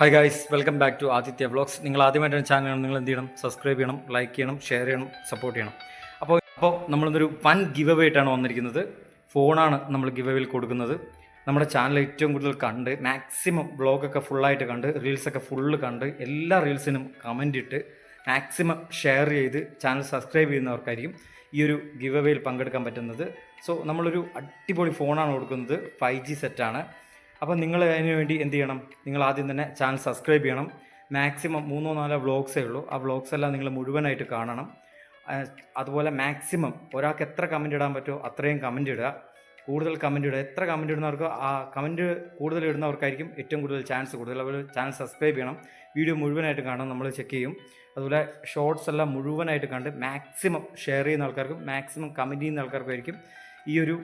Hi guys welcome back to Aditya vlogs നിങ്ങൾ ആദ്യമായിട്ടാണ് channel നിങ്ങൾ എന്ത് ചെയ്യണം? സബ്സ്ക്രൈബ് ചെയ്യണം ലൈക്ക് ചെയ്യണം ഷെയർ ചെയ്യണം സപ്പോർട്ട് ചെയ്യണം. അപ്പോൾ അപ്പോൾ നമ്മളിന്നൊരു വൻ ഗിവ് അവേ ആയിട്ടാണ് വന്നിരിക്കുന്നത്. ഫോണാണ് നമ്മൾ ഗിവ് കൊടുക്കുന്നത്. നമ്മുടെ ചാനൽ ഏറ്റവും കൂടുതൽ കണ്ട് മാക്സിമം വ്ളോഗൊക്കെ ഫുള്ളായിട്ട് കണ്ട് റീൽസൊക്കെ ഫുള്ള് കണ്ട് എല്ലാ റീൽസിനും കമന്റ് ഇട്ട് മാക്സിമം ഷെയർ ചെയ്ത് ചാനൽ സബ്സ്ക്രൈബ് ചെയ്യുന്നവർക്കായിരിക്കും ഈ ഒരു ഗിവ് അവേയിൽ പങ്കെടുക്കാൻ പറ്റുന്നത്. സോ നമ്മളൊരു അടിപൊളി ഫോണാണ് കൊടുക്കുന്നത്. ഫൈവ് ജി സെറ്റാണ് അപ്പോൾ നിങ്ങൾ അതിന് വേണ്ടി എന്ത് ചെയ്യണം? നിങ്ങൾ ആദ്യം തന്നെ ചാനൽ സബ്സ്ക്രൈബ് ചെയ്യണം. മാക്സിമം മൂന്നോ നാലോ വ്ളോഗ്സേ ഉള്ളൂ. ആ വ്ളോഗ്സ് എല്ലാം നിങ്ങൾ മുഴുവനായിട്ട് കാണണം. അതുപോലെ മാക്സിമം ഒരാൾക്ക് എത്ര കമന്റ് ഇടാൻ പറ്റുമോ അത്രയും കമന്റ് ഇടുക. കൂടുതൽ കമന്റ് ഇടുക. എത്ര കമന്റ് ഇടുന്നവർക്ക് ആ കമന്റ് കൂടുതൽ ഇടുന്നവർക്കായിരിക്കും ഏറ്റവും കൂടുതൽ ചാൻസ് കൂടുതൽ. അവർ ചാനൽ സബ്സ്ക്രൈബ് ചെയ്യണം. വീഡിയോ മുഴുവനായിട്ട് കാണണം നമ്മൾ ചെക്ക് ചെയ്യും. അതുപോലെ ഷോർട്സ് എല്ലാം മുഴുവനായിട്ട് കണ്ട് മാക്സിമം ഷെയർ ചെയ്യുന്ന ആൾക്കാർക്കും മാക്സിമം കമന്റ് ചെയ്യുന്ന ആൾക്കാർക്കായിരിക്കും ഈ ഒരു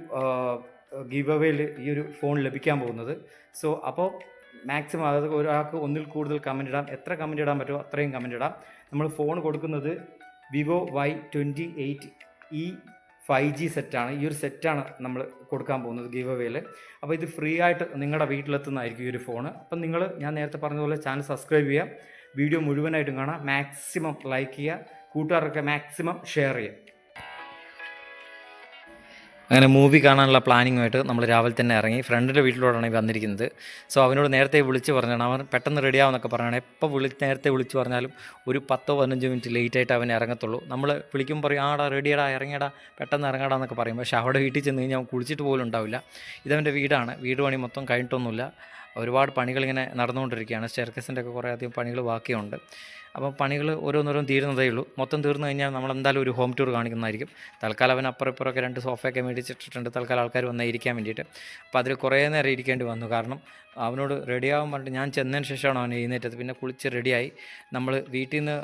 ഗീവ് അവേയിൽ ഈ ഒരു ഫോൺ ലഭിക്കാൻ പോകുന്നത്. സോ അപ്പോൾ മാക്സിമം അതായത് ഒരാൾക്ക് ഒന്നിൽ കൂടുതൽ കമന്റ് ഇടാം. എത്ര കമന്റ് ഇടാൻ പറ്റുമോ അത്രയും കമന്റ് ഇടാം. നമ്മൾ ഫോൺ കൊടുക്കുന്നത് Vivo Y twenty eight E five G സെറ്റാണ്. ഈ ഒരു സെറ്റാണ് നമ്മൾ കൊടുക്കാൻ പോകുന്നത് ഗീവ് അവേയിൽ. അപ്പോൾ ഇത് ഫ്രീ ആയിട്ട് നിങ്ങളുടെ വീട്ടിലെത്തുന്നതായിരിക്കും ഈ ഒരു ഫോൺ അപ്പം നിങ്ങൾ ഞാൻ നേരത്തെ പറഞ്ഞതുപോലെ ചാനൽ സബ്സ്ക്രൈബ് ചെയ്യുക. വീഡിയോ മുഴുവനായിട്ടും കാണാം മാക്സിമം ലൈക്ക് ചെയ്യുക. കൂട്ടുകാർക്കൊക്കെ മാക്സിമം ഷെയർ ചെയ്യുക. അങ്ങനെ മൂവി കാണാനുള്ള പ്ലാനിങ്ങുമായിട്ട് നമ്മൾ രാവിലെ തന്നെ ഇറങ്ങി. ഫ്രണ്ടിന്റെ വീട്ടിലോടാണ് വന്നിരിക്കുന്നത്. സോ അവനോട് നേരത്തെ വിളിച്ച് പറഞ്ഞാണ്. അവൻ പെട്ടെന്ന് റെഡിയാവുന്നൊക്കെ പറയുകയാണ് എപ്പോൾ വിളി നേരത്തെ വിളിച്ച് പറഞ്ഞാലും ഒരു പത്തോ പതിനഞ്ചോ മിനിറ്റ് ലേറ്റ് ആയിട്ട് അവൻ ഇറങ്ങത്തുള്ളൂ. നമ്മൾ വിളിക്കുമ്പോൾ പറയും ആടാ റെഡിയടാ ഇറങ്ങിയടാ പെട്ടെന്ന് ഇറങ്ങടാ എന്നൊക്കെ പറയും. പക്ഷേ അവിടെ വീട്ടിൽ ചെന്ന് കഴിഞ്ഞാൽ അവൻ കുളിച്ചിട്ട് പോലും ഉണ്ടാവില്ല. ഇതവന്റെ വീടാണ്. വീട് പണി മൊത്തം കഴിഞ്ഞിട്ടൊന്നുമില്ല. ഒരുപാട് പണികളിങ്ങനെ നടന്നുകൊണ്ടിരിക്കുകയാണ്. സ്റ്റെയർക്കേസിന്റെ ഒക്കെ കുറേ അധികം പണികൾ ബാക്കിയുണ്ട്. അപ്പോൾ പണികൾ ഓരോന്നോരോന്ന് തീരുന്നതേ ഉള്ളൂ. മൊത്തം തീർന്നു കഴിഞ്ഞാൽ നമ്മൾ എന്തായാലും ഒരു ഹോം ടൂർ കാണിക്കുന്നതായിരിക്കും. തൽക്കാലം അവൻ അപ്പുറം ഇപ്പുറമൊക്കെ രണ്ട് സോഫയൊക്കെ മേടിച്ചിട്ടിട്ടുണ്ട്. തൽക്കാലം ആൾക്കാർ വന്നിരിക്കാൻ വേണ്ടിയിട്ട്. അപ്പോൾ അതിൽ കുറേ നേരം ഇരിക്കേണ്ടി വന്നു. കാരണം അവനോട് റെഡിയാവാൻ പറഞ്ഞിട്ട് ഞാൻ ചെന്നതിന് ശേഷമാണ് അവൻ എഴുന്നേറ്റത്. പിന്നെ കുളിച്ച് റെഡിയായി നമ്മൾ വീട്ടിൽ നിന്ന്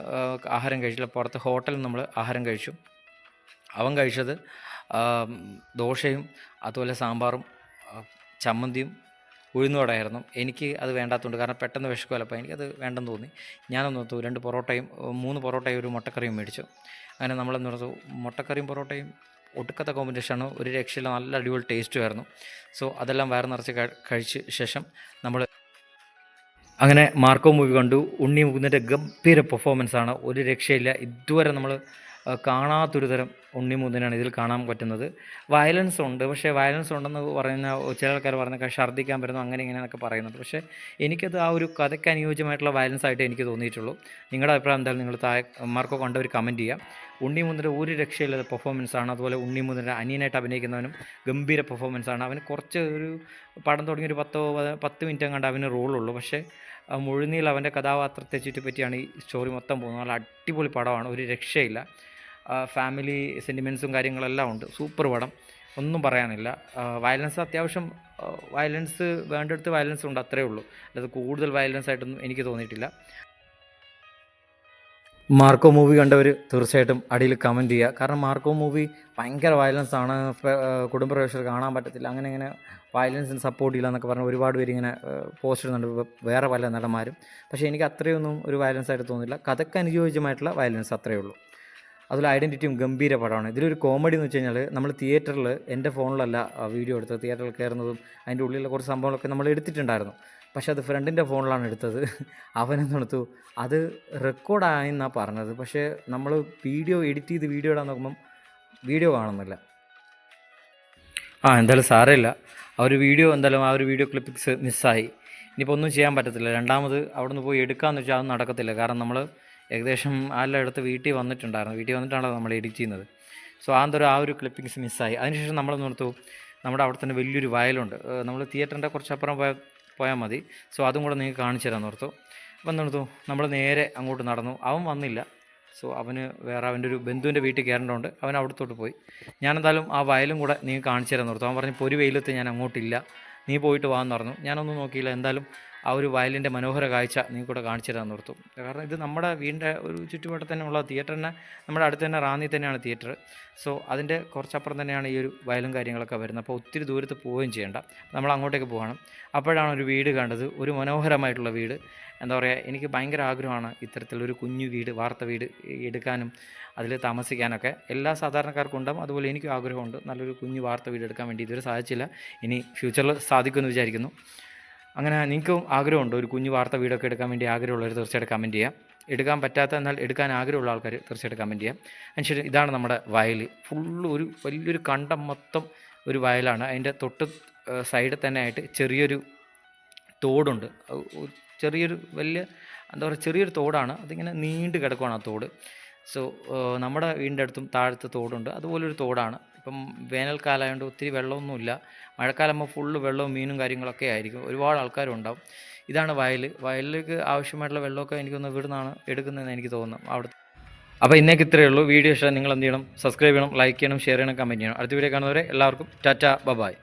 ആഹാരം കഴിച്ചില്ല. പുറത്ത് ഹോട്ടലിൽ നമ്മൾ ആഹാരം കഴിച്ചു. അവൻ കഴിച്ചത് ദോശയും അതുപോലെ സാമ്പാറും ചമ്മന്തിയും ഉഴുന്നുവടയായിരുന്നു. എനിക്ക് അത് വേണ്ടാത്തതുകൊണ്ട് കാരണം പെട്ടെന്ന് വിശക്കുമല്ലോ അപ്പോൾ എനിക്കത് വേണ്ടെന്ന് തോന്നി. ഞാനൊന്ന് രണ്ട് പൊറോട്ടയും മൂന്ന് പൊറോട്ടയും ഒരു മുട്ടക്കറിയും മേടിച്ചു. അങ്ങനെ നമ്മളെന്ന് പറഞ്ഞു മുട്ടക്കറിയും പൊറോട്ടയും ഒടുക്കത്ത കോമ്പിനേഷനാണ്. ഒരു രക്ഷയില്ല നല്ല അടിപൊളി ടേസ്റ്റുമായിരുന്നു സോ അതെല്ലാം വയറ് നിറച്ച് കഴിച്ച ശേഷം നമ്മൾ അങ്ങനെ മാർക്കോ മൂവി കണ്ടു. ഉണ്ണി മുകുന്ദന്റെ ഗംഭീര പെർഫോമൻസാണ് ഒരു രക്ഷയില്ല. ഇതുവരെ നമ്മൾ കാണാത്തൊരു തരം ഉണ്ണി മുകുന്ദനാണ് ഇതിൽ കാണാൻ പറ്റുന്നത്. വയലൻസ് ഉണ്ട്. പക്ഷേ വയലൻസ് ഉണ്ടെന്ന് പറയുന്ന ചില ആൾക്കാർ പറഞ്ഞ ഛർദ്ദിക്കാൻ പറ്റുന്നു. അങ്ങനെ ഇങ്ങനെ എന്നൊക്കെ പറയുന്നുണ്ട്. പക്ഷേ എനിക്കത് ആ ഒരു കഥയ്ക്ക് അനുയോജ്യമായിട്ടുള്ള വയലൻസ് ആയിട്ട് എനിക്ക് തോന്നിയിട്ടുള്ളൂ. നിങ്ങളുടെ അഭിപ്രായം എന്തായാലും നിങ്ങൾ താഴെ മാർക്കോ കണ്ടവർ കമന്റ് ചെയ്യാം. ഉണ്ണിമുതന്റെ ഒരു രക്ഷയില്ലാത്ത പെർഫോമൻസ് ആണ്. അതുപോലെ ഉണ്ണിമുതന്റെ അനിയനായിട്ട് അഭിനയിക്കുന്നവനും ഗംഭീര പെർഫോമൻസ് ആണ്. അവന് കുറച്ച് ഒരു പടം തുടങ്ങി ഒരു പത്തോ പത- പത്ത് മിനിറ്റ് കണ്ട് അവന് റോളുള്ളൂ പക്ഷേ മുഴുനീൽ അവന്റെ കഥാപാത്രത്തെ ചുറ്റിപ്പറ്റിയാണ് ഈ സ്റ്റോറി മൊത്തം പോകുന്നത്. നല്ല അടിപൊളി പടമാണ്. ഒരു രക്ഷയില്ല. ഫാമിലി സെന്റിമെൻസും കാര്യങ്ങളെല്ലാം ഉണ്ട്. സൂപ്പർ പടം. ഒന്നും പറയാനില്ല. വയലൻസ് അത്യാവശ്യം വയലൻസ് വേണ്ടടുത്ത് വയലൻസ് ഉണ്ട് അത്രേ ഉള്ളൂ. അല്ലാതെ കൂടുതൽ വയലൻസ് ആയിട്ടൊന്നും എനിക്ക് തോന്നിയിട്ടില്ല. മാർക്കോ മൂവി കണ്ടവർ തീർച്ചയായിട്ടും അടിയിൽ കമന്റ് ചെയ്യുക. കാരണം മാർക്കോ മൂവി ഭയങ്കര വയലൻസ് ആണ്. കുടുംബപ്രവേശകർ കാണാൻ പറ്റത്തില്ല. അങ്ങനെ ഇങ്ങനെ വയലൻസിന് സപ്പോർട്ട് ഇല്ല എന്നൊക്കെ പറഞ്ഞ് ഒരുപാട് പേര് ഇങ്ങനെ പോസ്റ്റ് ഇടുന്നുണ്ട്. വേറെ പല നടന്മാരും. പക്ഷേ എനിക്ക് അത്രയൊന്നും ഒരു വയലൻസ് ആയിട്ട് തോന്നില്ല കഥയ്ക്ക് അനുയോജ്യമായിട്ടുള്ള വയലൻസ് അത്രയേ ഉള്ളൂ. അതിൽ ഐഡന്റിറ്റിയും ഗംഭീര പടമാണ്. ഇതിലൊരു കോമഡി എന്ന് വെച്ച് കഴിഞ്ഞാൽ നമ്മൾ തിയേറ്ററിൽ എന്റെ ഫോണിലല്ല വീഡിയോ എടുത്തത്. തിയേറ്ററിൽ കയറുന്നതും അതിന്റെ ഉള്ളിലുള്ള കുറച്ച് സംഭവങ്ങളൊക്കെ നമ്മൾ എടുത്തിട്ടുണ്ടായിരുന്നു. പക്ഷേ അത് ഫ്രണ്ടിന്റെ ഫോണിലാണ് എടുത്തത്. അവനെന്നെടുത്തു അത് റെക്കോർഡായെന്നാണ് പറഞ്ഞത്. പക്ഷേ നമ്മൾ വീഡിയോ എഡിറ്റ് ചെയ്ത് വീഡിയോ ഇടാൻ നോക്കുമ്പം വീഡിയോ കാണുന്നില്ല. ആ എന്തായാലും സാരമില്ല. ആ ഒരു വീഡിയോ എന്തായാലും ആ ഒരു വീഡിയോ ക്ലിപ്പിക്സ് മിസ്സായി ഇനിയിപ്പോൾ ഒന്നും ചെയ്യാൻ പറ്റത്തില്ല. രണ്ടാമത് അവിടെ നിന്ന് പോയി എടുക്കാമെന്ന് വെച്ചാൽ അത് നടക്കത്തില്ല. കാരണം നമ്മൾ ഏകദേശം ആരെല്ലാം അടുത്ത് വീട്ടിൽ വന്നിട്ടുണ്ടായിരുന്നു. വീട്ടിൽ വന്നിട്ടാണല്ലോ നമ്മൾ എഡിറ്റ് ചെയ്യുന്നത്. സോ എന്തോ ആ ഒരു ക്ലിപ്പിങ്സ് മിസ്സായി അതിനുശേഷം നമ്മൾ നിർത്തു നമ്മുടെ അവിടെ തന്നെ വലിയൊരു വയലുണ്ട്. നമ്മൾ തിയേറ്ററിന്റെ കുറച്ചപ്പുറം പോയ പോയാൽ മതി. സോ അതും കൂടെ നിങ്ങൾക്ക് കാണിച്ചു തരാൻ നിർത്തു അപ്പം നിർത്തു നമ്മൾ നേരെ അങ്ങോട്ട് നടന്നു. അവൻ വന്നില്ല. സോ അവന് വേറെ അവന്റെ ഒരു ബന്ധുവിന്റെ വീട്ടിൽ കയറേണ്ടതുകൊണ്ട് അവൻ അവിടത്തോട്ട് പോയി. ഞാനെന്തായാലും ആ വയലും കൂടെ നിങ്ങൾക്ക് കാണിച്ചു തരാൻ നിർത്തു അവൻ പറഞ്ഞു പൊരു വെയിലത്ത് ഞാൻ അങ്ങോട്ടില്ല. നീ പോയിട്ട് വാന്ന് പറഞ്ഞു. ഞാനൊന്നും നോക്കിയില്ല. എന്തായാലും ആ ഒരു വയലിന്റെ മനോഹര കാഴ്ച നീ കൂടെ കാണിച്ചു തരാൻ നിർത്തു. കാരണം ഇത് നമ്മുടെ വീടിന്റെ ഒരു ചുറ്റുപാട് തന്നെ ഉള്ള തിയേറ്ററിനെ നമ്മുടെ അടുത്ത് തന്നെ റാന്നി തന്നെയാണ് തിയേറ്റർ സോ അതിന്റെ കുറച്ചപ്പുറം തന്നെയാണ് ഈ ഒരു വയലും കാര്യങ്ങളൊക്കെ വരുന്നത്. അപ്പോൾ ഒത്തിരി ദൂരത്ത് പോവുകയും ചെയ്യേണ്ട. നമ്മൾ അങ്ങോട്ടേക്ക് പോകണം. അപ്പോഴാണ് ഒരു വീട് കണ്ടത്. ഒരു മനോഹരമായിട്ടുള്ള വീട്. എന്താ പറയുക എനിക്ക് ഭയങ്കര ആഗ്രഹമാണ് ഇത്തരത്തിലൊരു കുഞ്ഞു വീട് വാർത്ത വീട് എടുക്കാനും അതിൽ താമസിക്കാനൊക്കെ. എല്ലാ സാധാരണക്കാർക്കും ഉണ്ടാവും. അതുപോലെ എനിക്കും ആഗ്രഹമുണ്ട് നല്ലൊരു കുഞ്ഞു വാർത്ത വീട് എടുക്കാൻ വേണ്ടി ഇതുവരെ സാധിച്ചില്ല. ഇനി ഫ്യൂച്ചറിൽ സാധിക്കുമെന്ന് വിചാരിക്കുന്നു. അങ്ങനെ നിങ്ങൾക്കും ആഗ്രഹമുണ്ട്? ഒരു കുഞ്ഞു വാർത്ത വീടൊക്കെ എടുക്കാൻ വേണ്ടി ആഗ്രഹമുള്ളവർ തീർച്ചയായിട്ടും കമന്റ് ചെയ്യാം. എടുക്കാൻ പറ്റാത്ത എന്നാൽ എടുക്കാൻ ആഗ്രഹമുള്ള ആൾക്കാർ തീർച്ചയായിട്ടും കമന്റ് ചെയ്യാം. അതിനുശേഷം ഇതാണ് നമ്മുടെ വയൽ ഫുള്ള് ഒരു വലിയൊരു കണ്ടം മൊത്തം ഒരു വയലാണ്. അതിന്റെ തൊട്ട് സൈഡിൽ തന്നെ ആയിട്ട് ചെറിയൊരു തോടുണ്ട്. ചെറിയൊരു വലിയ എന്താ പറയുക ചെറിയൊരു തോടാണ്. അതിങ്ങനെ നീണ്ട് കിടക്കുവാണ് ആ തോട്. സോ നമ്മുടെ വീടിന്റെ അടുത്തും താഴത്ത് തോടുണ്ട്. അതുപോലൊരു തോടാണ്. ഇപ്പം വേനൽക്കാലമായതുകൊണ്ട് ഒത്തിരി വെള്ളമൊന്നുമില്ല. മഴക്കാലമാകുമ്പോൾ ഫുള്ള് വെള്ളവും മീനും കാര്യങ്ങളൊക്കെ ആയിരിക്കും. ഒരുപാട് ആൾക്കാരും ഉണ്ടാവും ഇതാണ് വയൽ വയലിലേക്ക് ആവശ്യമായിട്ടുള്ള വെള്ളമൊക്കെ എനിക്കൊന്ന് ഇവിടുന്നാണ് എടുക്കുന്നതെന്ന് എനിക്ക് തോന്നുന്നു. അവിടെ അപ്പോൾ ഇന്നേക്ക് ഇത്രയേ ഉള്ളൂ. വീഡിയോ ഇഷ്ടം നിങ്ങൾ എന്ത് ചെയ്യണം? സബ്സ്ക്രൈബ് ചെയ്യണം ലൈക്ക് ചെയ്യണം ഷെയർ ചെയ്യണം കമന്റ് ചെയ്യണം. അടുത്ത വീഡിയോ കാണുന്നവരെ എല്ലാവർക്കും ടാറ്റ ബബായ്